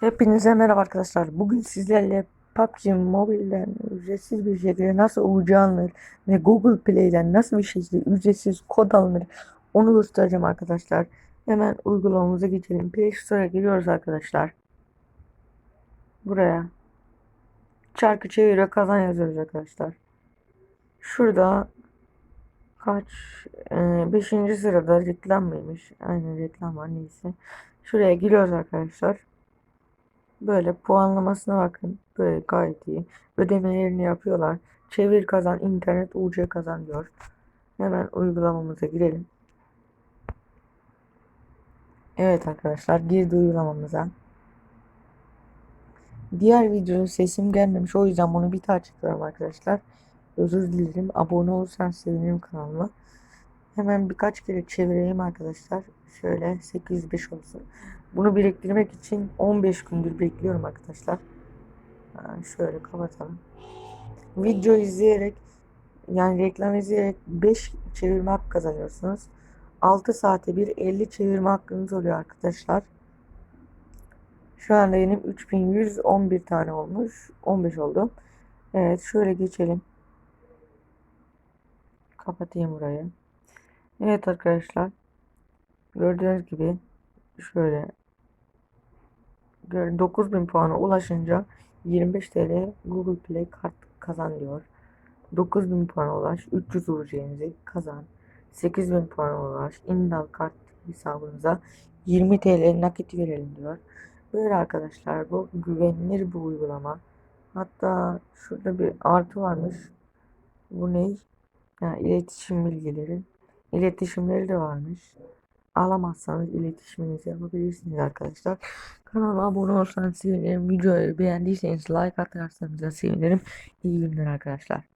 Hepinize merhaba arkadaşlar. Bugün sizlerle PUBG Mobile'den ücretsiz bir şekilde nasıl UC alınır ve Google Play'den nasıl bir şekilde ücretsiz kod alınır onu göstereceğim arkadaşlar. Hemen uygulamamıza geçelim. Play Store'a giriyoruz arkadaşlar. Buraya çarkı çevire kazan yazıyoruz arkadaşlar. Şurada kaç 5. sırada reklam mıymış? Aynen reklam var neyse. Şuraya giriyoruz arkadaşlar. Böyle puanlamasına bakın. Böyle gayet iyi. Ödemelerini yapıyorlar. Çevir kazan, internet UC kazan diyor. Hemen uygulamamıza girelim. Evet arkadaşlar girdi uygulamamıza. Diğer videonun sesim gelmemiş. O yüzden bunu bir daha çekiyorum arkadaşlar. Özür dilerim. Abone olursanız sevinirim kanalıma. Hemen birkaç kere çevireyim arkadaşlar. Şöyle 805 olsun. Bunu biriktirmek için 15 gündür bekliyorum arkadaşlar. Şöyle kapatalım. Video izleyerek yani reklam izleyerek 5 çevirme hakkı kazanıyorsunuz. 6 saate bir 50 çevirme hakkınız oluyor arkadaşlar. Şu anda benim 3111 tane olmuş. 15 oldu. Evet şöyle geçelim. Kapatayım burayı. Evet arkadaşlar. Gördüğünüz gibi şöyle 9000 puana ulaşınca 25 TL Google Play kart kazan diyor. 9000 puana ulaş 300 UC'nizi kazan. 8000 puana ulaş Indal kart hesabınıza 20 TL nakit verelim diyor. Böyle arkadaşlar bu güvenilir bir uygulama. Hatta şurada bir artı varmış. Bu ne? Yani iletişim bilgileri. İletişimleri de varmış. Alamazsanız iletişiminizi yapabilirsiniz arkadaşlar. Kanala abone olursanız sevinirim. Videoyu beğendiyseniz like atarsanız da sevinirim. İyi günler arkadaşlar.